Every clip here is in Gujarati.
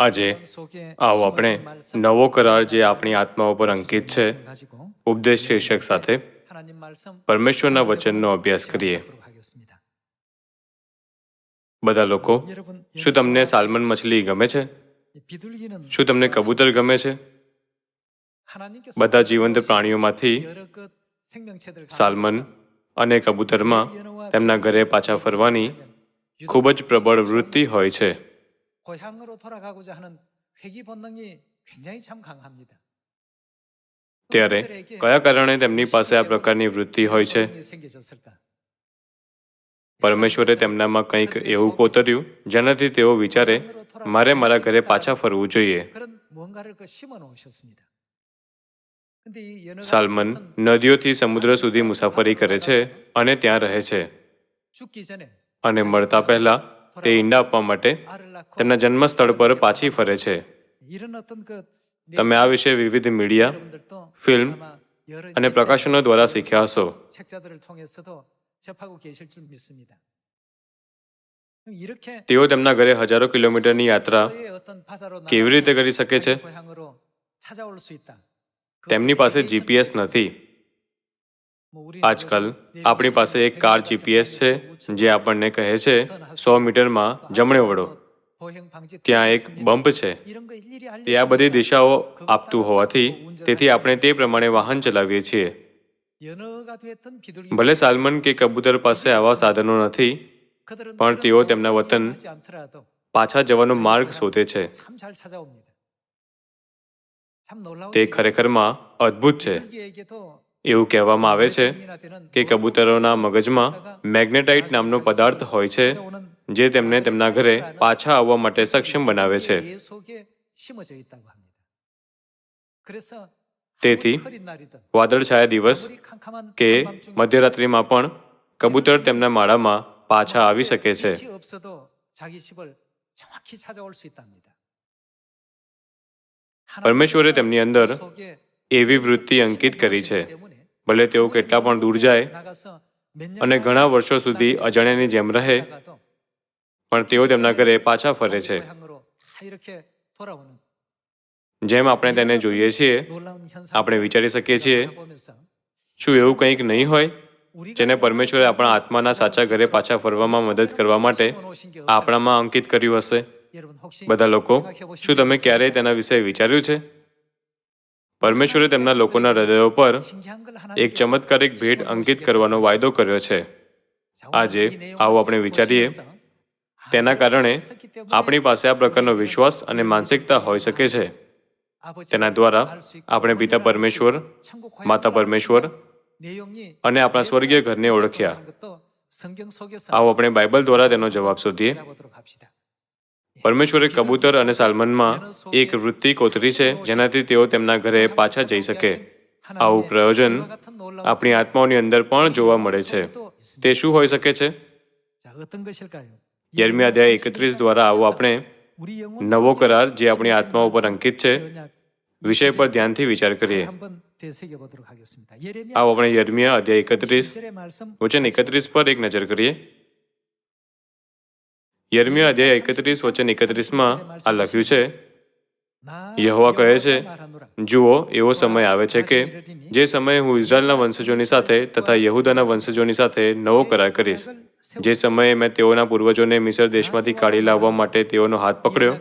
આજે આવો આપણે નવો કરાર જે આપણી આત્માઓ પર અંકિત છે, ઉપદેશ શીર્ષક સાથે પરમેશ્વરના વચનનો અભ્યાસ કરીએ. બધા લોકો, શું તમને સાલમન મછલી ગમે છે? શું તમને કબૂતર ગમે છે? બધા જીવંત પ્રાણીઓમાંથી સાલમન અને કબૂતરમાં તેમના ઘરે પાછા ફરવાની ખૂબ જ પ્રબળ વૃત્તિ હોય છે. 고향으로 돌아가고자 하는 회귀 본능이 굉장히 참 강합니다. ત્યારે કયા કારણે તેમની પાસે આ પ્રકારની વૃત્તિ હોય છે 본능이 생겨졌을까? પરમેશ્વરે તેમનામાં કંઈક એવું કોતર્યું જેનાથી તેઓ વિચારે મારે મારા ઘરે પાછા ફરવું જોઈએ 그런 무언가를 그 심어 놓으셨습니다. 근데 이 연어가 સાલમન 것은 નદીઓથી સમુદ્ર સુધી મુસાફરી કરે છે અને ત્યાં રહે છે 죽기 전에 અને મળતા પહેલા તે ઈંડા આપવા માટે તેમના જન્મસ્થળ પર પાછી ફરે છે. તમે આ વિશે વિવિધ મીડિયા, ફિલ્મ અને પ્રકાશનો દ્વારા શીખ્યા હશો. તેઓ તેમના ઘરે હજારો કિલોમીટરની યાત્રા કેવી રીતે કરી શકે છે? તેમની પાસે જીપીએસ નથી. આજકાલ આપણી પાસે એક કાર જીપીએસ છે જે આપણને કહે છે સો મીટરમાં જમણે વળો. ત્યાં એક બમ્પ છે. તે આ બધી દિશાઓ આપતું હોવાથી તેથી આપણે તે પ્રમાણે વાહન ચલાવીએ છીએ. ભલે સાલમન કે કબૂતર પાસે આવા સાધનો નથી પણ તેઓ તેમના વતન પાછા જવાનો માર્ગ શોધે છે. તે ખરેખરમાં અદ્ભુત છે. એવું કહેવામાં આવે છે કે કબૂતરોના મગજમાં મેગ્નેટાઇટ નામનો પદાર્થ હોય છે, જે તેમને તેમના ઘરે પાછા આવવા માટે સક્ષમ બનાવે છે. તેથી વાદળછાયા દિવસ કે મધ્યરાત્રિમાં પણ કબૂતર તેમના માળામાં પાછા આવી શકે છે. પરમેશ્વરે તેમની અંદર એવી વૃત્તિ અંકિત કરી છે. ભલે તેઓ કેટલા પણ દૂર જાય અને ઘણા વર્ષો સુધી અજાણ્યાની જેમ રહે, પણ તેઓ તેમના ઘરે પાછા ફરે છે. જેમ આપણે તેને જોઈએ છીએ, આપણે વિચારી શકીએ છીએ, શું એવું કંઈક નહીં હોય જેને પરમેશ્વરે આપણા આત્માના સાચા ઘરે પાછા ફરવામાં મદદ કરવા માટે આપણામાં અંકિત કર્યું હશે? બધા લોકો, શું તમે ક્યારેય તેના વિશે વિચાર્યું છે? પરમેશ્વરે તેમના લોકોના હૃદયો પર એક ચમત્કારિક ભેટ અંકિત કરવાનો વાયદો કર્યો છે. આજે આવો આપણે વિચારીએ, તેના કારણે આપણી પાસે આ પ્રકારનો વિશ્વાસ અને માનસિકતા હોઈ શકે છે. તેના દ્વારા આપણે પિતા પરમેશ્વર, માતા પરમેશ્વર અને આપણા સ્વર્ગીય ઘરને ઓળખ્યા. આવો આપણે બાઇબલ દ્વારા તેનો જવાબ શોધીએ. પરમેશ્વરે કબૂતર અને સાલમનમાં એક વૃત્તિ કોતરી છે, જેનાથી તેઓ તેમના ઘરે પાછા જઈ શકે. આવું પ્રયોજન આપણી આત્માઓની અંદર પણ જોવા મળે છે. તે શું હોઈ શકે છે? યર્મિયા અધ્યાય એકત્રીસ દ્વારા આવો આપણે નવો કરાર જે આપણી આત્માઓ પર અંકિત છે, વિષય પર ધ્યાનથી વિચાર કરીએ. આવો આપણે યર્મિયા અધ્યાય એકત્રીસ, વચન એકત્રીસ પર એક નજર કરીએ. યર્મિયા અધ્યાય એકત્રીસ વચન એકત્રીસમાં આ લખ્યું છે, યહોવા કહે છે, જુઓ, એવો સમય આવે છે કે જે સમયે હું ઇઝરાયલના વંશજોની સાથે તથા યહૂદાના વંશજોની સાથે નવો કરાર કરીશ. જે સમયે મેં તેઓના પૂર્વજોને મિસર દેશમાંથી કાઢી લાવવા માટે તેઓનો હાથ પકડ્યો.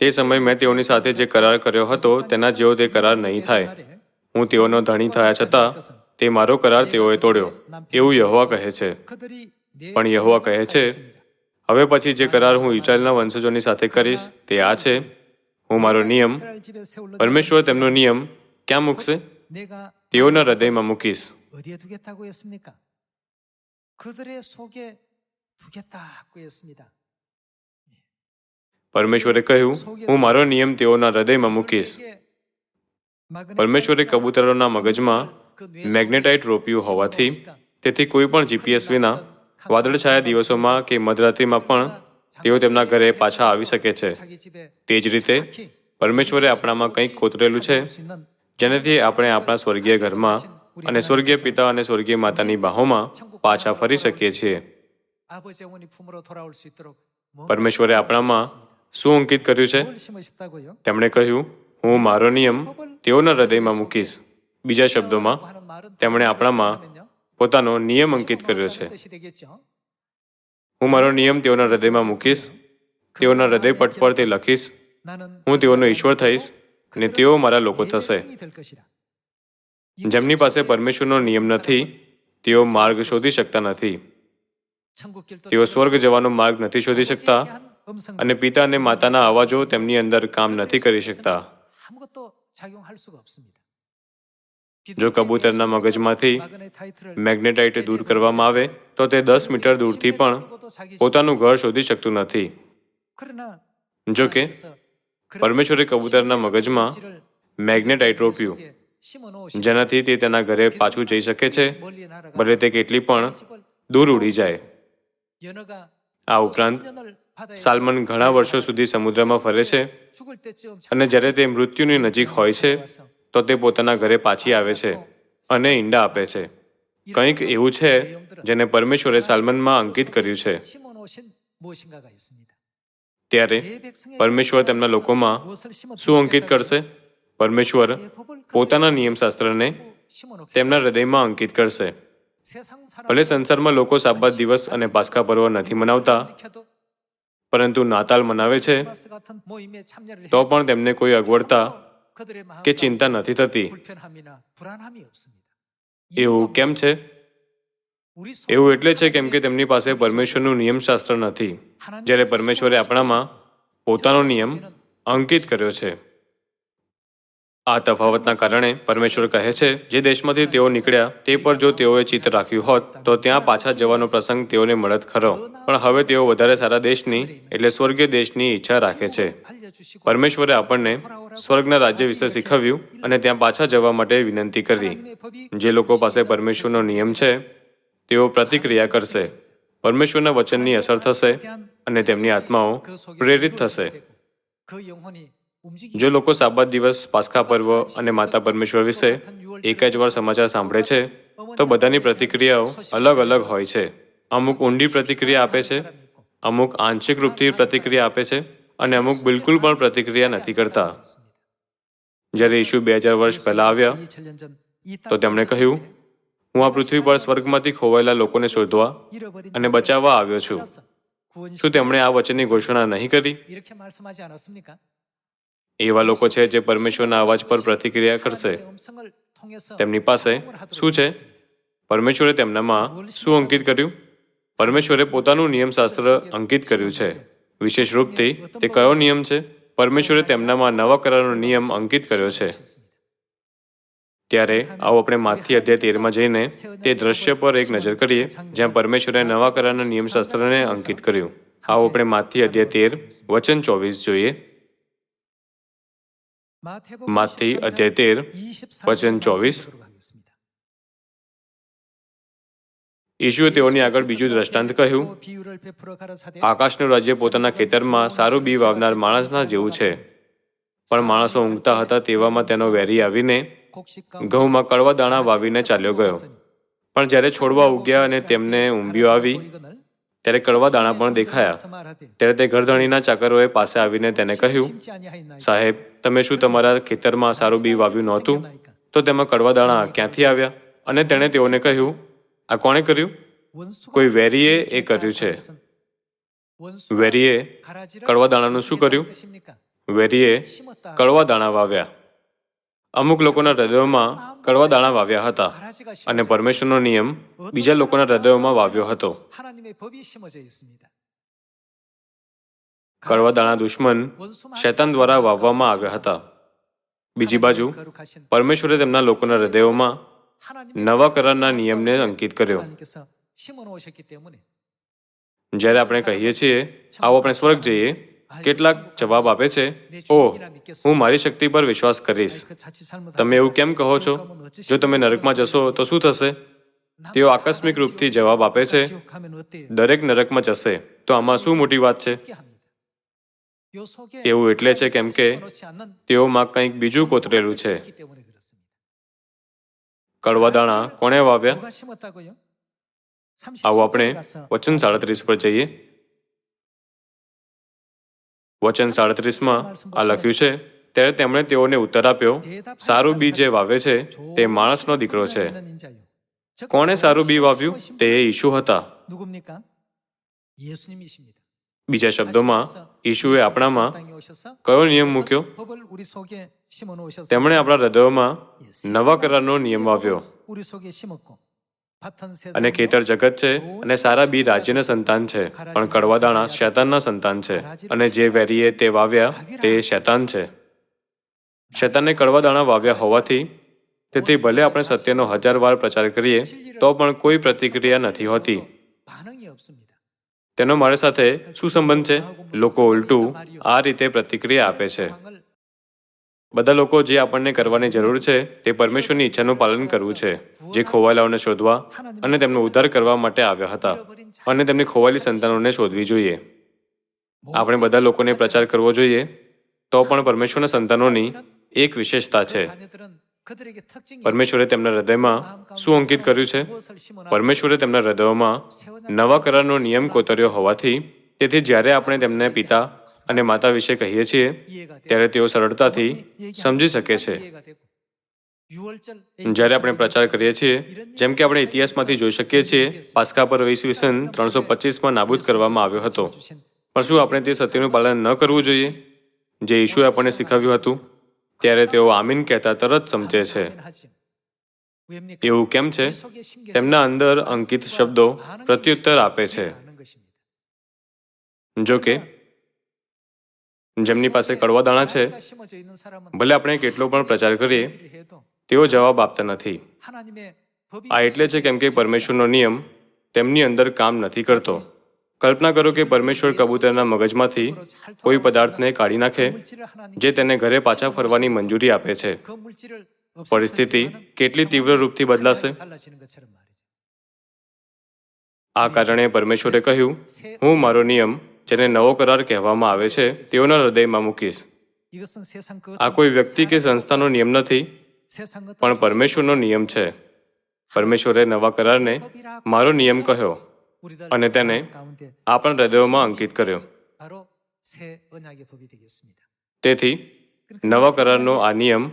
તે સમયે મેં તેઓની સાથે જે કરાર કર્યો હતો તેના જેવો તે કરાર નહીં થાય. હું તેઓનો ધણી થયા છતાં તે મારો કરાર તેઓએ તોડ્યો. એવું યહોવા કહે છે. પણ યહોવા કહે છે હવે પછી જે કરાર હું ઇઝરાયલના વંશજોની સાથે કરીશ તે આ છે. હું મારો નિયમ. પરમેશ્વર તેમનો નિયમ ક્યાં મૂકશે? તેઓના હૃદયમાં મૂકીશ. પરમેશ્વરે કહ્યું હું મારો નિયમ તેઓના હૃદયમાં મૂકીશ. પરમેશ્વરે કબૂતરોના મગજમાં મેગ્નેટાઇટ રોપ્યું હોવાથી તેથી કોઈ પણ જીપીએસ વિના વાદળછાયા દિવસોમાં કે મધરાત્રિમાં પણ તેઓ તેમના ઘરે પાછા આવી શકે છે. તે જ રીતે પરમેશ્વરે આપણામાં કંઈક કોતરેલું છે, જેનાથી આપણે આપણા સ્વર્ગીય ઘરમાં અને સ્વર્ગીય પિતા અને સ્વર્ગીય માતાની બાહોમાં પાછા ફરી શકીએ છીએ. પરમેશ્વરે આપણામાં શું અંકિત કર્યું છે? તેમણે કહ્યું, હું મારો નિયમ તેઓના હૃદયમાં મૂકીશ. બીજા શબ્દોમાં, તેમણે આપણામાં પોતાનો નિયમ અંકિત કર્યો છે. હું મારો નિયમ તેઓના હૃદયમાં મૂકીશ, તેઓના હૃદય પટ પર તે લખીશ, હું તેઓનો ઈશ્વર થઈશ અને તેઓ મારા લોકો થશે. જેમની પાસે પરમેશ્વરનો નિયમ નથી, તેઓ માર્ગ શોધી શકતા નથી. તેઓ સ્વર્ગ જવાનો માર્ગ નથી શોધી શકતા અને પિતા અને માતાના અવાજો તેમની અંદર કામ નથી કરી શકતા. જો કબૂતરના મગજમાંથી મેગ્નેટાઇટ દૂર કરવામાં આવે, તો તે દસ મીટર દૂરથી પણ પોતાનું ઘર શોધી શકતું નથી. જો કે, પરમેશ્વરે કબૂતરના મગજમાં મેગ્નેટાઇટ રોપ્યું જેનાથી તે તેના ઘરે પાછું જઈ શકે છે, ભલે તે કેટલી પણ દૂર ઉડી જાય. આ ઉપરાંત, સાલમન ઘણા વર્ષો સુધી સમુદ્રમાં ફરે છે, અને જ્યારે તે મૃત્યુની નજીક હોય છે તો તે પોતાના ઘરે પાછી આવે છે અને ઈંડા આપે છે. કંઈક એવું છે જેને પરમેશ્વરે સાલમનમાં અંકિત કર્યું છે. ત્યારે પરમેશ્વર તેમના લોકોમાં શું અંકિત કરશે? પરમેશ્વર પોતાના નિયમશાસ્ત્રને તેમના હૃદયમાં અંકિત કરશે. ભલે સંસારમાં લોકો સાબત દિવસ અને પાસ્કા પર્વ નથી મનાવતા, પરંતુ નાતાલ મનાવે છે, તો પણ તેમને કોઈ અગવડતા કે ચિંતા નથી થતી એવું કેમ છે એવું એટલે છે કેમ કે તેમની પાસે પરમેશ્વરનું નિયમશાસ્ત્ર નથી જ્યારે પરમેશ્વરે આપણામાં પોતાનો નિયમ અંકિત કર્યો છે આ તફાવતના કારણે પરમેશ્વર કહે છે, જે દેશમાંથી તેઓ નીકળ્યા, તે પર જો તેઓએ ચિત્ત રાખ્યું હોત, તો ત્યાં પાછા જવાનો પ્રસંગ તેઓને મળત ખરો. પણ હવે તેઓ વધારે સારા દેશની, એટલે સ્વર્ગીય દેશની ઈચ્છા રાખે છે. પરમેશ્વરે આપણને સ્વર્ગના રાજ્ય વિશે શીખવ્યું અને ત્યાં પાછા જવા માટે વિનંતી કરી. જે લોકો પાસે પરમેશ્વરનો નિયમ છે, તેઓ પ્રતિક્રિયા કરશે. પરમેશ્વરના વચનની અસર થશે અને તેમની આત્માઓ પ્રેરિત થશે. જો લોકો સાબત દિવસ પાસ્કા પર્વ અને માતા પરમેશ્વર વિશે એક જ વાર સમાચાર સાંભળે છે, તો બધાની પ્રતિક્રિયાઓ અલગ અલગ હોય છે. અમુક ઊંડી પ્રતિક્રિયા આપે છે, અમુક આંશિક રૂપથી પ્રતિક્રિયા આપે છે અને અમુક બિલકુલ પણ પ્રતિક્રિયા નથી કરતા. જ્યારે ઈશુ બે હજાર વર્ષ પહેલા આવ્યા, તો તેમણે કહ્યું, હું આ પૃથ્વી પર સ્વર્ગમાંથી ખોવાયેલા લોકોને શોધવા અને બચાવવા આવ્યો છું. શું તેમણે આ વચનની ઘોષણા નહીં કરી? એવા લોકો છે જે પરમેશ્વરના અવાજ પર પ્રતિક્રિયા કરશે. તેમની પાસે શું છે? પરમેશ્વરે તેમનામાં શું અંકિત કર્યું? પરમેશ્વરે પોતાનું નિયમશાસ્ત્ર અંકિત કર્યું છે. વિશેષ રૂપથી તે કયો નિયમ છે? પરમેશ્વરે તેમનામાં નવા કરારનો નિયમ અંકિત કર્યો છે. ત્યારે આવો આપણે માથી અધ્યાય તેરમાં જઈને તે દ્રશ્ય પર એક નજર કરીએ, જ્યાં પરમેશ્વરે નવા કરારના નિયમશાસ્ત્રને અંકિત કર્યું. આવો આપણે માથી અધ્યાય તેર, વચન ચોવીસ જોઈએ. માથી અધ્યાય તેર વચન ચોવીસ. ઈશુએ તેઓની આગળ બીજું દ્રષ્ટાંત કહ્યું આકાશનું રાજ્ય પોતાના ખેતરમાં સારું બી વાવનાર માણસના જેવું છે. પણ માણસો ઊંઘતા હતા તેવામાં તેનો વેરી આવીને ઘઉંમાં કડવા દાણા વાવીને ચાલ્યો ગયો. પણ જ્યારે છોડવા ઉગ્યા અને તેમને ઊંબીઓ આવી ત્યારે કડવા દાણા પણ દેખાયા. ત્યારે તે ઘરધણીના ચાકરોએ પાસે આવીને તેને કહ્યું સાહેબ તમે શું તમારા ખેતરમાં સારું બી વાવ્યું નહોતું? તો તેમાં કડવા દાણા ક્યાંથી આવ્યા? અને તેણે તેઓને કહ્યું, આ કોણે કર્યું? કોઈ વેરીએ એ કર્યું છે. વેરીએ કડવા દાણાનું શું કર્યું? વેરીએ કડવા દાણા વાવ્યા. અમુક લોકોના હૃદયોમાં કડવા દાણા વાવ્યા હતા અને પરમેશ્વરનો નિયમ બીજા લોકોના હૃદયોમાં વાવ્યો હતો. કડવા દાણા દુશ્મન શૈતાન દ્વારા વાવવામાં આવ્યા હતા. બીજી બાજુ, પરમેશ્વરે તેમના લોકોના હૃદયોમાં નવા કરારના નિયમને અંકિત કર્યો. જ્યારે આપણે કહીએ છીએ, આવો આપણે સ્વર્ગ જઈએ કેટલાક જવાબ આપે છે, ઓહ, હું મારી શક્તિ પર વિશ્વાસ કરીશ તમે એવું કેમ કહો છો? જો તમે નરકમાં જશો, તો શું થશે? તેઓ આકસ્મિક રૂપથી જવાબ આપે છે, દરેક નરકમાં જશે તો આમાં શું મોટી વાત છે? એવું એટલે છે કેમ કે તેઓમાં કંઈક બીજું કોતરેલું છે. કડવા દાણા કોણે વાવ્યા? આવો આપણે વચન સાડત્રીસ પર જઈએ. વચન સાડત્રીસમાં આ લખ્યું છે ત્યારે તેમણે તેઓને ઉત્તર આપ્યો સારું બી જે વાવે છે તે માણસનો દીકરો છે. કોણે સારું બી વાવ્યું? તે ઈશુ હતા. બીજા શબ્દોમાં ઈશુએ આપણામાં કયો નિયમ મૂક્યો? તેમણે આપણા હૃદયોમાં નવા કરારનો નિયમ વાવ્યો અને ખેતર જગત છે અને સારા બી રાજ્યના સંતાન છે. પણ કડવા દાણા શેતાનના સંતાન છે. અને જે વેરીએ તે વાવ્યા તે શેતાન છે. શેતાને કડવા દાણા વાવ્યા હોવાથી તેથી ભલે આપણે સત્યનો હજાર વાર પ્રચાર કરીએ તો પણ કોઈ પ્રતિક્રિયા નથી હોતી. તેનો મારી સાથે શું સંબંધ છે? લોકો ઉલટું આ રીતે પ્રતિક્રિયા આપે છે. બધા લોકો જે આપણને કરવાની જરૂર છે, તે પરમેશ્વરની ઈચ્છાનું પાલન કરવું છે. જે ખોવાયેલાઓને શોધવા અને તેમનો ઉદ્ધાર કરવા માટે આવ્યા હતા અને તેમની ખોવાયેલી સંતાનોને શોધવી જોઈએ. આપણે બધા લોકોને પ્રચાર કરવો જોઈએ, તો પણ પરમેશ્વરના સંતાનોની એક વિશેષતા છે. પરમેશ્વરે તેમના હૃદયમાં શું અંકિત કર્યું છે? પરમેશ્વરે તેમના હૃદયોમાં નવા કરારનો નિયમ કોતર્યો હોવાથી તેથી જ્યારે આપણે તેમને પિતા અને માતા વિશે કહીએ છીએ ત્યારે તેઓ સરળતાથી સમજી શકે છે. જ્યારે આપણે પ્રચાર કરીએ છીએ જેમ કે આપણે ઇતિહાસમાંથી જોઈ શકીએ છીએ પાસ્કા પર ઈસવીસન ત્રણસો પચીસમાં નાબૂદ કરવામાં આવ્યો હતો. પણ શું આપણે તે સત્યનું પાલન ન કરવું જોઈએ? જે ઈશુએ આપણને શીખવ્યું હતું? ત્યારે તેઓ આમીન કહેતા તરત સમજે છે. એવું કેમ છે? તેમના અંદર અંકિત શબ્દો પ્રત્યુત્તર આપે છે. જો કે, જેમની પાસે કડવા દાણા છે, ભલે આપણે કેટલો પણ પ્રચાર કરીએ, તેઓ જવાબ આપતા નથી. આ એટલે છે કેમ કે પરમેશ્વરનો નિયમ તેમની અંદર કામ નથી કરતો. કલ્પના કરો કે પરમેશ્વર કબૂતરના મગજમાંથી કોઈ પદાર્થને કાઢી નાખે, જે તેને ઘરે પાછા ફરવાની મંજૂરી આપે છે. પરિસ્થિતિ કેટલી તીવ્ર રૂપથી બદલાશે? આ કારણે પરમેશ્વરે કહ્યું, હું મારો નિયમ, જેને નવો કરાર કહેવામાં આવે છે, તેઓના હૃદયમાં મૂકીશ. આ કોઈ વ્યક્તિ કે સંસ્થાનો નિયમ નથી, પણ પરમેશ્વરનો નિયમ છે. પરમેશ્વરે નવા કરારને મારો નિયમ કહ્યો. અને તેને આપણા હૃદયોમાં અંકિત કર્યો. તેથી નવા કરારનો આ નિયમ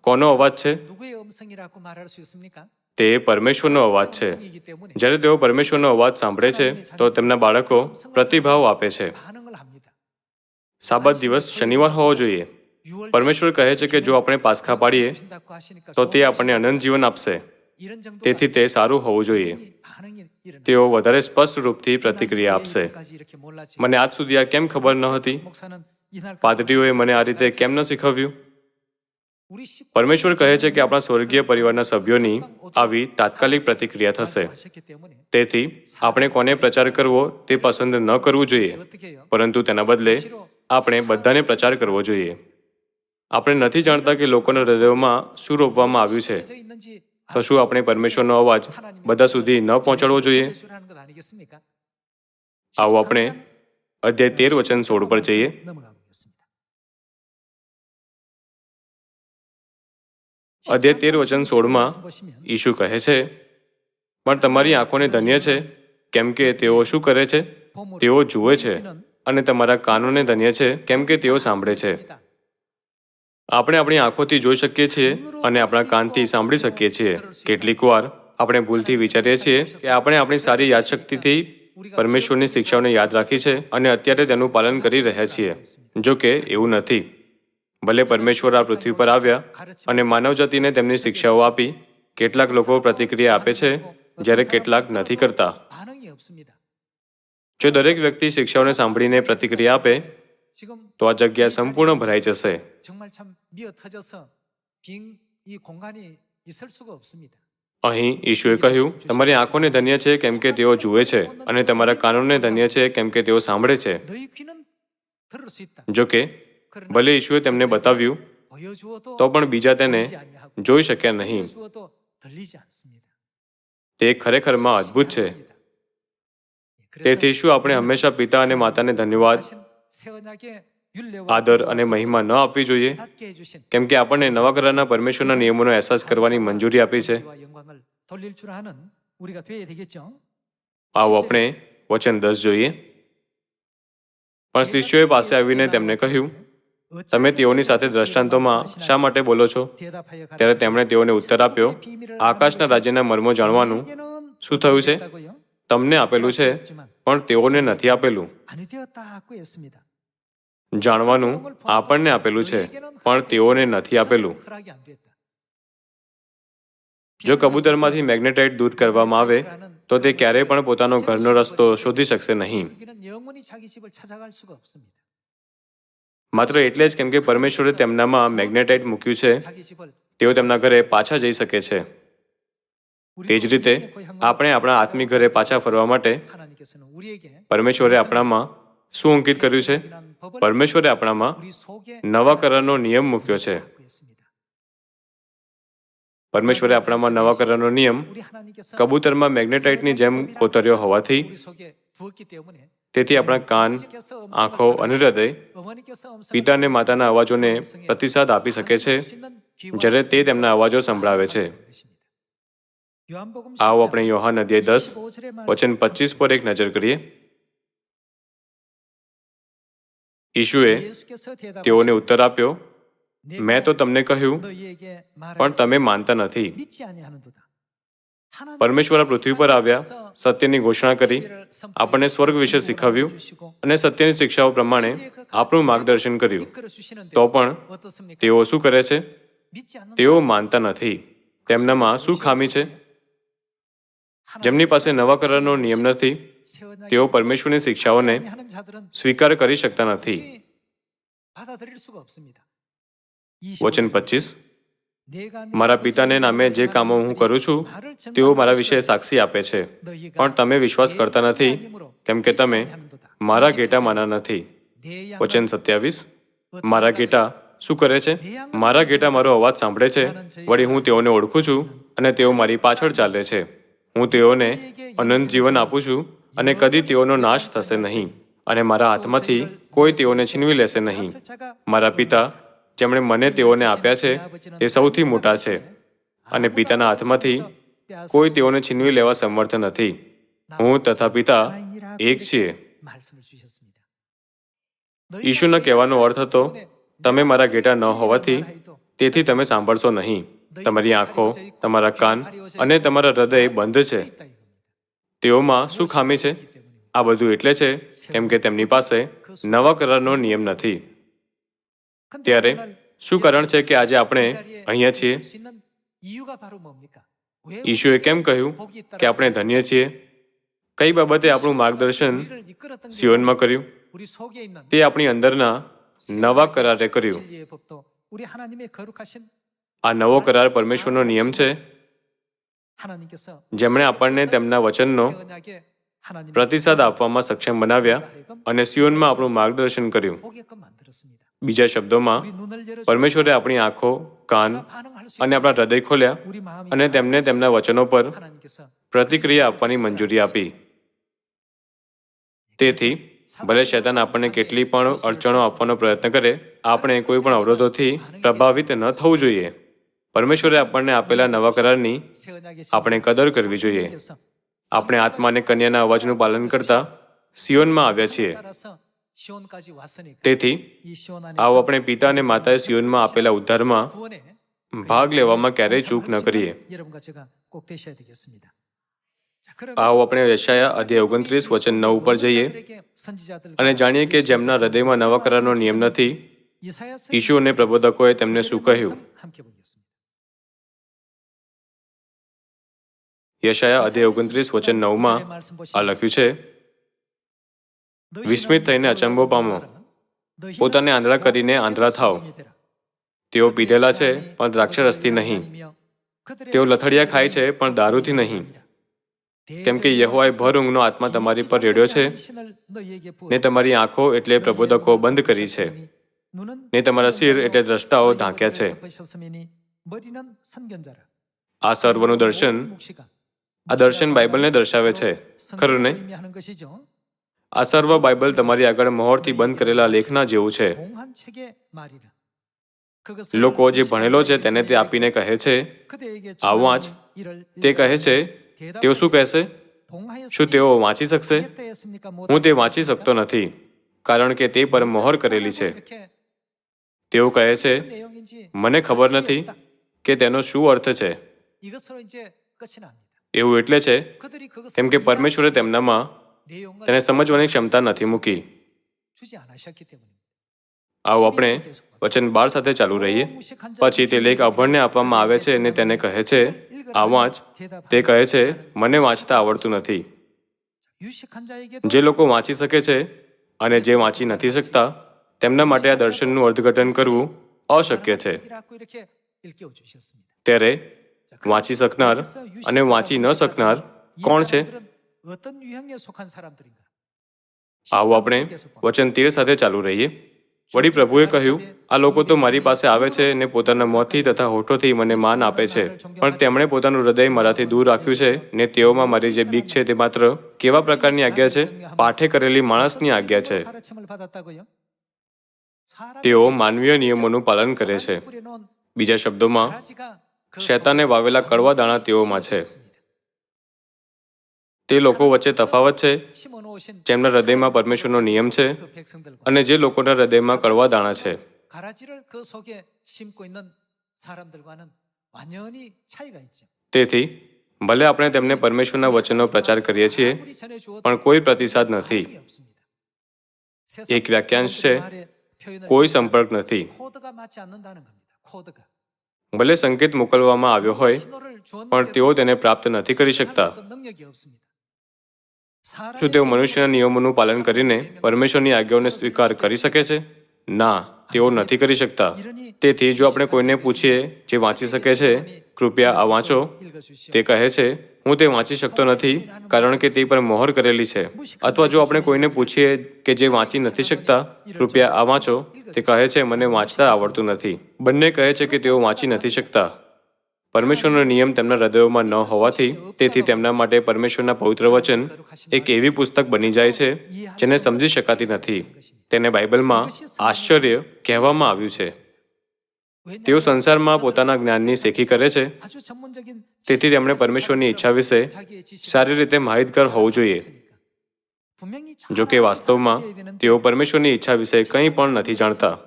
કોનો અવાજ છે? તે પરમેશ્વરનો અવાજ છે. જ્યારે તેઓ પરમેશ્વરનો અવાજ સાંભળે છે તો તેમના બાળકો પ્રતિભાવ આપે છે. સાબત દિવસ શનિવાર હોવો જોઈએ. પરમેશ્વર કહે છે કે જો આપણે પાસખા પાડીએ તો તે આપણને અનંત જીવન આપશે. તેથી તે સારું હોવું જોઈએ. તેઓ વધારે સ્પષ્ટ રૂપથી પ્રતિક્રિયા આપશે. મને આજ સુધી આ કેમ ખબર ન હતી? પાદરીઓએ મને આ રીતે કેમ ન શીખવ્યું? પરમેશ્વર કહે છે કે આપણા સ્વર્ગીય પરિવારના સભ્યોની આવી તાત્કાલિક પ્રતિક્રિયા થશે. તેથી આપણે કોને પ્રચાર કરવો તે પસંદ ન કરવું જોઈએ. પરંતુ તેના બદલે આપણે બધાને પ્રચાર કરવો જોઈએ. આપણે નથી જાણતા કે લોકોના હૃદયોમાં શું રોપવામાં આવ્યું છે. તો શું આપણે પરમેશ્વરનો અવાજ બધા સુધી ન પહોંચાડવો જોઈએ? આવો આપણે અધ્યાય તેર વચન સોળ પર જઈએ. અધ્યાય તેર વચન સોળમાં ઈશુ કહે છે પણ તમારી આંખોને ધન્ય છે? કેમ કે તેઓ શું કરે છે? તેઓ જુએ છે અને તમારા કાનોને ધન્ય છે? કેમ કે તેઓ સાંભળે છે? આપણે આપણી આંખોથી જોઈ શકીએ છીએ અને આપણા કાનથી સાંભળી શકીએ છીએ. કેટલીક વાર આપણે ભૂલથી વિચારીએ છીએ કે આપણે આપણી સારી યાદશક્તિથી પરમેશ્વરની શિક્ષાઓને યાદ રાખી છે અને અત્યારે તેનું પાલન કરી રહ્યા છીએ. જો કે એવું નથી. ભલે પરમેશ્વર આ પૃથ્વી પર આવ્યા અને માનવજાતિને તેમની શિક્ષાઓ આપી, કેટલાક લોકો પ્રતિક્રિયા આપે છે જ્યારે કેટલાક નથી કરતા. જો દરેક વ્યક્તિ શિક્ષાઓને સાંભળીને પ્રતિક્રિયા આપે તો આ જગ્યા સંપૂર્ણ ભરાઈ જશે અહીં ઈશુએ કહ્યું તમારી આંખોને ધન્ય છે કેમ કે તેઓ જુએ છે અને તમારા કાનોને ધન્ય છે કેમ કે તેઓ સાંભળે છે જોકે ભલે ઈશુએ તેમને બતાવ્યું તો પણ બીજા તેને જોઈ શક્યા નહીં તે ખરેખરમાં અદ્ભુત છે તેથી શું આપણે હંમેશા પિતા અને માતાને ધન્યવાદ આદર અને મહિમા ન આપવી જોઈએ. કેમ કે આપણને નવા કરારના પરમેશ્વરના નિયમોનો અહેસાસ કરવાની મંજૂરી આપી છે. આવો આપણે વચન દસ જોઈએ. પણ શિષ્યોએ પાસે આવીને તેમને કહ્યું તમે તેઓની સાથે દ્રષ્ટાંતોમાં શા માટે બોલો છો? ત્યારે તેમણે તેઓને ઉત્તર આપ્યો આકાશના રાજ્યના મર્મો જાણવાનું શું થયું છે? તમને આપેલું છે પણ તેઓને નથી આપેલું. જાણવાનું આપણને આપેલું છે, પણ તેઓને નથી આપેલું. જો કબૂતરમાંથી મેગ્નેટાઇટ દૂર કરવામાં આવે, તો તે ક્યારેય પણ પોતાનો ઘરનો રસ્તો શોધી શકશે નહીં. માત્ર એટલે જ કેમ કે પરમેશ્વરે તેમનામાં મેગ્નેટાઇટ મૂક્યું છે, તેઓ તેમના ઘરે પાછા જઈ શકે છે. તે જ રીતે આપણે આપણા આત્મિક ઘરે પાછા ફરવા માટે પરમેશ્વરે આપણામાં શું અંકિત કર્યું છે? પરમેશ્વરે આપણામાં નવા કરારનો નિયમ મૂક્યો છે. પરમેશ્વરે આપણામાં નવા કરારનો નિયમ કબૂતરમાં મેગ્નેટાઇટની જેમ કોતર્યો હોવાથી તેથી આપણા કાન, આંખો અને હૃદય પિતા માતાના અવાજોને પ્રતિસાદ આપી શકે છે, જ્યારે તે તેમના અવાજો સંભળાવે છે. આવો આપણે યોહાન અધ્યાય દસ, વચન પચીસ પર એક નજર કરીએ. ઈશુએ તેઓને ઉત્તર આપ્યો, મેં તો તમને કહ્યું, પણ તમે માનતા નથી. પરમેશ્વર પૃથ્વી પર આવ્યા, સત્યની ઘોષણા કરી, આપણને સ્વર્ગ વિશે શીખવ્યું અને સત્યની શિક્ષાઓ પ્રમાણે આપણું માર્ગદર્શન કર્યું. તો પણ તેઓ શું કરે છે? તેઓ માનતા નથી. તેમનામાં શું ખામી છે? જેમની પાસે નવા કરારનો નિયમ નથી, તેઓ પરમેશ્વરની શિક્ષાઓને સ્વીકાર કરી શકતા નથી. વચન પચીસ. મારા પિતાને નામે જે કામો હું કરું છું, તેઓ મારા વિશે સાક્ષી આપે છે. પણ તમે વિશ્વાસ કરતા નથી, કેમ કે તમે મારા ઘેટામાંના નથી. વચન સત્યાવીસ. મારા ઘેટા શું કરે છે? મારા ઘેટા મારો અવાજ સાંભળે છે. વળી હું તેઓને ઓળખું છું અને તેઓ મારી પાછળ ચાલે છે. હું તેઓને અનંત જીવન આપું છું અને કદી તેઓનો નાશ થશે નહીં અને મારા હાથમાંથી કોઈ તેઓને છીનવી લેશે નહીં. મારા પિતા, જેમણે મને તેઓને આપ્યા છે તે સૌથી મોટા છે અને પિતાના હાથમાંથી કોઈ તેઓને છીનવી લેવા સમર્થ નથી. હું તથા પિતા એક છીએ. ઈશુના કહેવાનો અર્થ હતો, તમે મારા ઘેટા ન હોવાથી તેથી તમે સાંભળશો નહીં. તમારી આંખો તમારા કાન અને તમારા હૃદય બંધ છે. તેઓમાં શું ખામી છે? આ બધું એટલે છે કેમ કે તેમની પાસે નવા કરારનો નિયમ નથી. ત્યારે શું કારણ છે કે આજે આપણે અહીંયા છીએ? ઈશુએ કેમ કહ્યું કે આપણે ધન્ય છીએ? કઈ બાબતે આપણું માર્ગદર્શન સિયોનમાં કર્યું? તે આપણી અંદરના નવા કરારે કર્યું. આ નવો કરાર પરમેશ્વરનો નિયમ છે? જેમણે આપણને તેમના વચનનો પ્રતિસાદ આપવામાં સક્ષમ બનાવ્યા અને સિયોનમાં આપણું માર્ગદર્શન કર્યું. બીજા શબ્દોમાં પરમેશ્વરે આપણી આંખો કાન અને આપણા હૃદય ખોલ્યા અને તેમને તેમના વચનો પર પ્રતિક્રિયા આપવાની મંજૂરી આપી. તેથી ભલે શૈતાન આપણને કેટલી પણ અડચણો આપવાનો પ્રયત્ન કરે આપણે કોઈ પણ અવરોધોથી પ્રભાવિત ન થવું જોઈએ. પરમેશ્વરે આપણને આપેલા નવા કરારની આપણે કદર કરવી જોઈએ. આપણે આત્મા અને કન્યાના અવાજનું પાલન કરતા સિયોનમાં આવ્યા છીએ. તેથી, આવો આપણે પિતા અને માતાએ સિયોનમાં આપેલા ઉદ્ધારમાં ભાગ લેવામાં ક્યારેય ચૂક ન કરીએ. આવો આપણે યશાયા અધ્યાય ઓગણત્રીસ વચન નવ ઉપર જઈએ અને જાણીએ કે જેમના હૃદયમાં નવા કરારનો નિયમ નથી ઈશુ અને પ્રબોધકોએ તેમને શું કહ્યું? યશાયા અધ્યાય ઓગણત્રીસ, વચન નવમાં આ લખ્યું છે, વિસ્મિત થઈને અચંબો પામો. પોતાને આંધળા કરીને આંધળા થાવ તેઓ પીધેલા છે, પણ દ્રાક્ષરસથી નહીં. તેઓ લથડિયા ખાય છે, પણ દારૂથી નહીં. કેમ કે યહોવાએ ભર ઊંઘનો આત્મા તમારી પર રેડ્યો છે. ને તમારી આંખો એટલે પ્રબોધકો બંધ કરી છે. ને તમારા શિર એટલે દ્રષ્ટાઓ ઢાંક્યા છે. આ સર્વનું દર્શન આ દર્શન બાઇબલને દર્શાવે છે. ખરું નહીં? આ સર્વ બાઇબલ તમારી આગળ મહોરથી બંધ કરેલા લેખના જેવું છે. લોકો જે ભણેલો છે તેને તે આપીને કહે છે આ વાંચ તે કહે છે, તેઓ શું કહેશે? શું તેઓ વાંચી શકશે? હું તે વાંચી શકતો નથી, કારણ કે તે પર મોહર કરેલી છે. તેઓ કહે છે, મને ખબર નથી કે તેનો શું અર્થ છે. એવું એટલે છે, કેમ કે પરમેશ્વરે તેમનામાં તેને સમજવાની ક્ષમતા નથી મૂકી. આવો આપણે વચન બાર સાથે ચાલુ રહીએ. પછી તે લેખ અભણને આપવામાં આવે છે અને તેને કહે છે, આ વાંચ. તે કહે છે, મને વાંચતા આવડતું નથી. જે લોકો વાંચી શકે છે અને જે વાંચી નથી શકતા, તેમના માટે આ દર્શનનું અર્થઘટન કરવું અશક્ય છે. ત્યારે વાંચી શકનાર અને વાંચી ન શકનાર કોણ છે? આવો આપણે વચન તીર સાથે ચાલુ રહીએ. વળી પ્રભુએ કહ્યું, આ લોકો તો મારી પાસે આવે છે ને પોતાના મોંથી તથા હોઠોથી મને માન આપે છે. પણ તેમણે પોતાનું હૃદય મારાથી દૂર રાખ્યું છે ને તેઓમાં મારી જે બીક છે તે માત્ર કેવા પ્રકારની આજ્ઞા છે? પાઠે કરેલી માણસની આજ્ઞા છે. તેઓ માનવીય નિયમોનું પાલન કરે છે. બીજા શબ્દોમાં શેતાને વાવેલા કડવા દાણા તેઓમાં છે. તે લોકો વચ્ચે તફાવત છે જેમના હૃદયમાં પરમેશ્વરનો નિયમ છે અને જે લોકોના હૃદયમાં કડવા દાણા છે. તેથી ભલે આપણે તેમને પરમેશ્વરના વચનનો પ્રચાર કરીએ છીએ પણ કોઈ પ્રતિસાદ નથી. એક વાક્યાંશ છે કોઈ સંપર્ક નથી. ભલે સંકેત મોકલવામાં આવ્યો હોય, પણ તેઓ તેને પ્રાપ્ત નથી કરી શકતા. શું તેઓ મનુષ્યના નિયમોનું પાલન કરીને પરમેશ્વરની આજ્ઞાઓને સ્વીકાર કરી શકે છે? ના. તેઓ નથી કરી શકતા. તેથી જો આપણે કોઈને પૂછીએ જે વાંચી શકે છે, કૃપયા આ વાંચો. તે કહે છે, હું તે વાંચી શકતો નથી, કારણ કે તે પર મોહર કરેલી છે. અથવા જો આપણે કોઈને પૂછીએ કે જે વાંચી નથી શકતા, કૃપયા આ વાંચો. તે કહે છે, મને વાંચતા આવડતું નથી. બંને કહે છે કે તેઓ વાંચી નથી શકતા. પરમેશ્વરનો નિયમ તેમના હૃદયોમાં ન હોવાથી, તેથી તેમના માટે પરમેશ્વરના પવિત્ર વચન એક એવી પુસ્તક બની જાય છે, જેને સમજી શકાતી નથી. તેને બાઇબલમાં આશ્ચર્ય કહેવામાં આવ્યું છે. તેઓ સંસારમાં પોતાના જ્ઞાનની શેખી કરે છે. તેથી તેમણે પરમેશ્વરની ઈચ્છા વિશે સારી રીતે માહિતગાર હોવું જોઈએ. જો કે વાસ્તવમાં, તેઓ પરમેશ્વરની ઈચ્છા વિશે કંઈ પણ નથી જાણતા.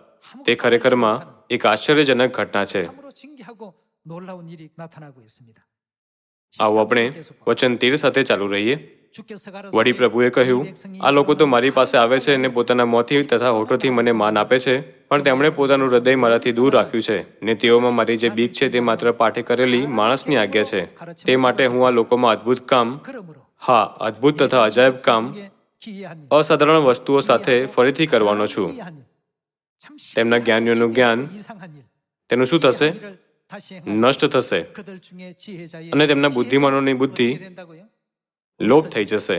તે ખરેખરમાં એક આશ્ચર્યજનક ઘટના છે. આવો આપણે વચન તીર સાથે ચાલુ રહીએ વળી પ્રભુએ કહ્યું આ લોકો તો મારી પાસે આવે છે અને પોતાના મોંથી તથા હોઠોથી મને માન આપે છે પણ તેમણે પોતાનું હૃદય મારાથી દૂર રાખ્યું છે ને તેઓમાં મારી જે બીક છે તે માત્ર પાઠે કરેલી માણસની આજ્ઞા છે તે માટે હું આ લોકોમાં અદ્ભુત કામ હા અદ્ભુત તથા અજાયબ કામ અસાધારણ વસ્તુઓ સાથે ફરીથી કરવાનો છું તેમના જ્ઞાનીઓનું જ્ઞાન તેનું શું થશે નષ્ટ થશે અને તેમના બુદ્ધિમાનોની બુદ્ધિ લોપ થઈ જશે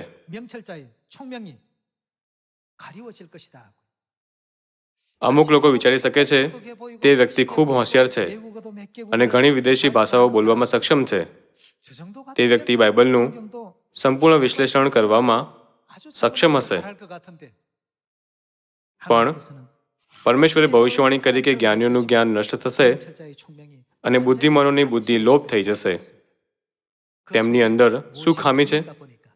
અમુક લોકો વિચારી શકે છે તે વ્યક્તિ ખૂબ હોશિયાર છે અને ઘણી વિદેશી ભાષાઓ બોલવામાં સક્ષમ છે તે વ્યક્તિ બાઇબલનું સંપૂર્ણ વિશ્લેષણ કરવામાં સક્ષમ હશે પણ પરમેશ્વરે ભવિષ્યવાણી કરી કે જ્ઞાનીઓનું જ્ઞાન નષ્ટ થશે અને બુદ્ધિમાનોની બુદ્ધિ લોપ થઈ જશે. તેમની અંદર શું ખામી છે?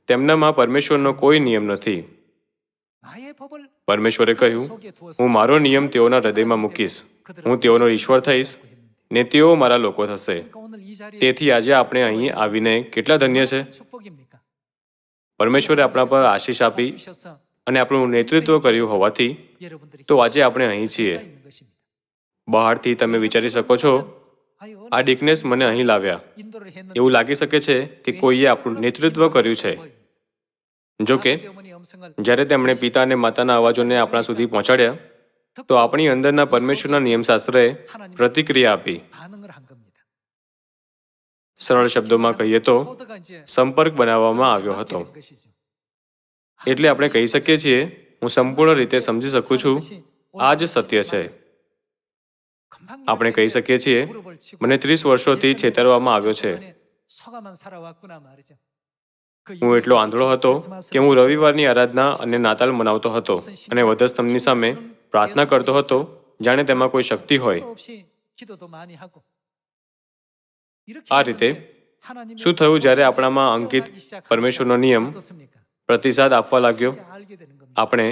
તેમનામાં પરમેશ્વરનો કોઈ નિયમ નથી. પરમેશ્વરે કહ્યું, હું મારો નિયમ તેઓના હૃદયમાં મૂકીશ. હું તેઓનો ઈશ્વર થઈશ ને તેઓ મારા લોકો થશે. તેથી આજે આપણે અહીં આવીને કેટલા ધન્ય છે? પરમેશ્વરે આપણા પર આશીષ આપી અને આપણું નેતૃત્વ કર્યું હોવાથી તો આજે આપણે અહીં છીએ. બહારથી તમે વિચારી શકો છો આ ડીકનેસ મને અહીં લાવ્યા. એવું લાગી શકે છે કે કોઈએ આપણું નેતૃત્વ કર્યું છે. જોકે જ્યારે તેમણે પિતા અને માતાના અવાજોને આપણા સુધી પહોંચાડ્યા, તો આપણી અંદરના પરમેશ્વરના નિયમશાસ્ત્રએ પ્રતિક્રિયા આપી. સરળ શબ્દોમાં કહીએ તો, સંપર્ક બનાવવામાં આવ્યો હતો. એટલે આપણે કહી શકીએ છીએ, હું સંપૂર્ણ રીતે સમજી શકું છું, આ જ સત્ય છે. આપણે કહી શકીએ છીએ મને ત્રીસ વર્ષોથી છેતરવામાં આવ્યો છે. હું એટલો આંધળો હતો કે હું રવિવારની આરાધના અને નાતાલ મનાવતો હતો અને વધસ્તંભની સામે પ્રાર્થના કરતો હતો જાણે તેમાં કોઈ શક્તિ હોય. આ રીતે શું થયું જ્યારે આપણામાં અંકિત પરમેશ્વરનો નિયમ પ્રતિસાદ આપવા લાગ્યો? આપણે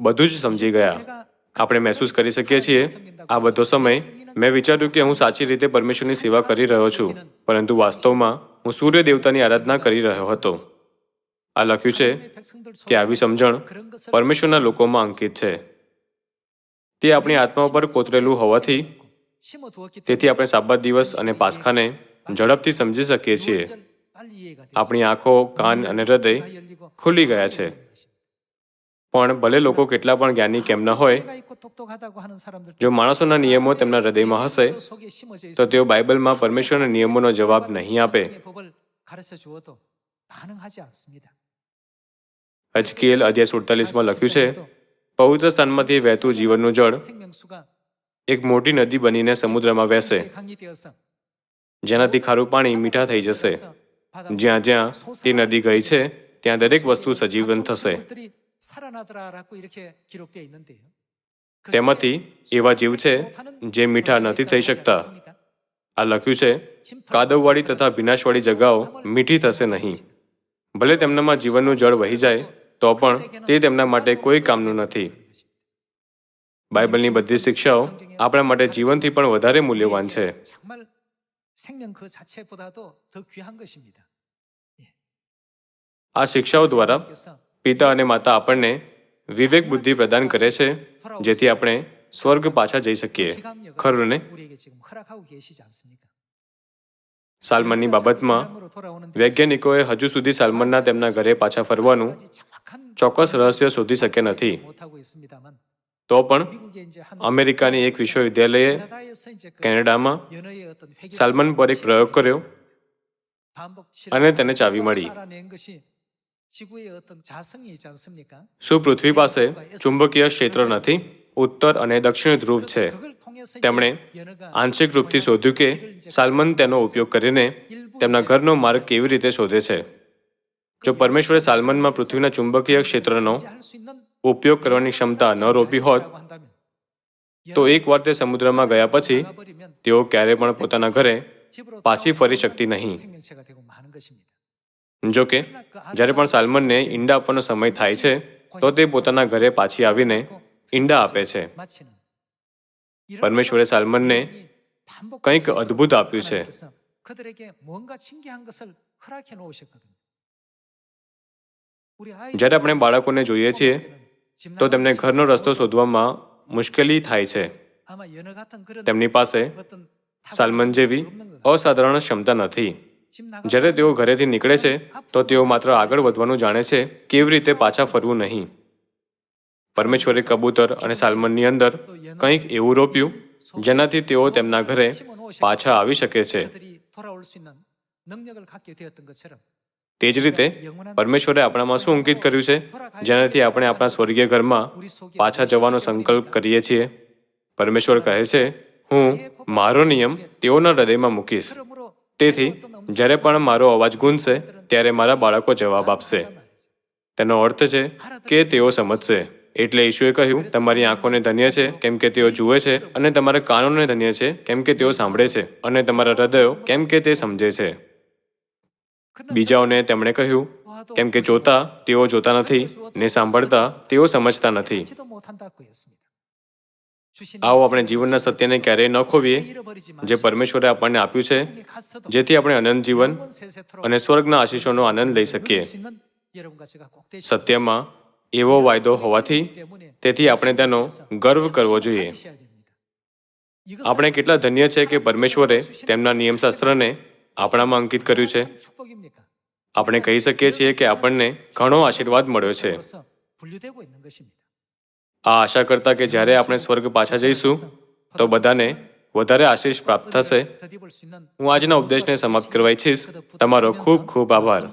બધું જ સમજી ગયા. આપણે મહેસૂસ કરી શકીએ છીએ આ બધો સમય મેં વિચાર્યું કે હું સાચી રીતે પરમેશ્વરની સેવા કરી રહ્યો છું, પરંતુ વાસ્તવમાં હું સૂર્ય દેવતાની આરાધના કરી રહ્યો હતો. આ લખ્યું છે કે આવી સમજણ પરમેશ્વરના લોકોમાં અંકિત છે. તે આપણી આત્મા પર કોતરેલું હોવાથી તેથી આપણે સાબત દિવસ અને પાસખાને ઝડપથી સમજી શકીએ છીએ. આપણી આંખો, કાન અને હૃદય ખુલી ગયા છે. પણ ભલે લોકો કેટલા પણ જ્ઞાની કેમ ન હોય, જો માણસોના નિયમો તેમના હૃદયમાં હશે, તો તેઓ બાઇબલમાં પરમેશ્વરના નિયમોનો જવાબ નહીં આપે. અજકેલ અધ્યાય સુડતાલીસમાં લખ્યું છે, પવિત્ર સ્થાનમાંથી વહેતું જીવનનું જળ એક મોટી નદી બનીને સમુદ્રમાં વહેશે, જેનાથી ખારું પાણી મીઠા થઈ જશે. જ્યાં જ્યાં તે નદી ગઈ છે, ત્યાં દરેક વસ્તુ સજીવન થશે. તેમાંથી એવા જીવ છે જે મીઠા નથી થઈ શકતા આ લખ્યું છે કાદવવાળી તથા વિનાશવાળી જગાઓ મીઠી થશે નહીં ભલે તેમનામાં જીવનનું જળ વહી જાય તો પણ તે તેમના માટે કોઈ કામનું નથી બાઇબલની બધી શિક્ષાઓ આપણા માટે જીવનથી પણ વધારે મૂલ્યવાન છે આ શિક્ષાઓ દ્વારા પિતા અને માતા આપણને વિવેક બુદ્ધિ પ્રદાન કરે છે, જેથી આપણે સ્વર્ગ પાછા જઈ શકીએ. ખરું ને? સાલમનની બાબતમાં વૈજ્ઞાનિકોએ હજુ સુધી સાલમનના તેમના ઘરે પાછા ફરવાનું ચોક્કસ રહસ્ય શોધી શકે નથી. તો પણ અમેરિકાની એક વિશ્વવિદ્યાલયે કેનેડામાં સાલમન પર એક પ્રયોગ કર્યો અને તેને ચાવી મળી. શું પૃથ્વી પાસે ચુંબકીય ક્ષેત્ર નથી ઉત્તર અને દક્ષિણ ધ્રુવ છે તેમણે આંશિક રૂપથી શોધ્યું કે સાલમન તેનો ઉપયોગ કરીને તેમના ઘરનો માર્ગ કેવી રીતે શોધે છે જો પરમેશ્વરે સાલમનમાં પૃથ્વીના ચુંબકીય ક્ષેત્રનો ઉપયોગ કરવાની ક્ષમતા ન રોપી હોત તો એકવાર તે સમુદ્રમાં ગયા પછી તેઓ ક્યારેય પણ પોતાના ઘરે પાછી ફરી શકતી નહીં. જો કે, જ્યારે પણ સાલ્મનને ઈંડા આપવાનો સમય થાય છે, તો તે પોતાના ઘરે પાછી આવીને ઈંડા આપે છે. પરમેશ્વરે સાલ્મનને કંઈક અદ્ભુત આપ્યું છે. જ્યારે આપણે બાળકોને જોઈએ છીએ, તો તેમને ઘરનો રસ્તો શોધવામાં મુશ્કેલી થાય છે. તેમની પાસે સાલ્મન જેવી અસાધારણ ક્ષમતા નથી. જ્યારે તેઓ ઘરેથી નીકળે છે તો તેઓ માત્ર આગળ વધવાનું જાણે છે કેવી રીતે પાછા ફરવું નહીં. પરમેશ્વરે કબૂતર અને સાલમનની અંદર કંઈક એવું રોપ્યું જેનાથી તેઓ તેમના ઘરે પાછા આવી શકે છે. તે જ રીતે પરમેશ્વરે આપણામાં શું અંકિત કર્યું છે? જેનાથી આપણે આપણા સ્વર્ગીય ઘરમાં પાછા જવાનો સંકલ્પ કરીએ છીએ. પરમેશ્વર કહે છે હું મારો નિયમ તેઓના હૃદયમાં મૂકીશ. તેથી જ્યારે પણ મારો અવાજ ગુંજશે, ત્યારે મારા બાળકો જવાબ આપશે. તેનો અર્થ છે કે તેઓ સમજશે. એટલે ઈશુએ કહ્યું, તમારી આંખોને ધન્ય છે, કેમ કે તેઓ જુએ છે, અને તમારા કાનોને ધન્ય છે, કેમ કે તેઓ સાંભળે છે, અને તમારા હૃદયો, કેમ કે તે સમજે છે. બીજાઓને તેમણે કહ્યું, કેમ કે જોતા, તેઓ જોતા નથી, ને સાંભળતા, તેઓ સમજતા નથી. આવો આપણે જીવનના સત્યને ક્યારેય ન ખોવીએ જે પરમેશ્વરે આપણને આપ્યું છે જેથી આપણે અનંત જીવન અને સ્વર્ગના આશીષોનો આનંદ લઈ શકીએ. સત્યમાં એવો વાયદો હોવાથી તેથી આપણે તેનો ગર્વ કરવો જોઈએ. આપણે કેટલા ધન્ય છે કે પરમેશ્વરે તેમના નિયમશાસ્ત્રને આપણામાં અંકિત કર્યું છે. આપણે કહી શકીએ છીએ કે આપણને ઘણો આશીર્વાદ મળ્યો છે. આ આશા કરતા કે જ્યારે આપણે સ્વર્ગ પાછા જઈશું, તો બધાને વધારે આશીષ પ્રાપ્ત થશે. હું આજના ઉપદેશને સમાપ્ત કરવા ઈચ્છીશ. તમારો ખૂબ ખૂબ આભાર.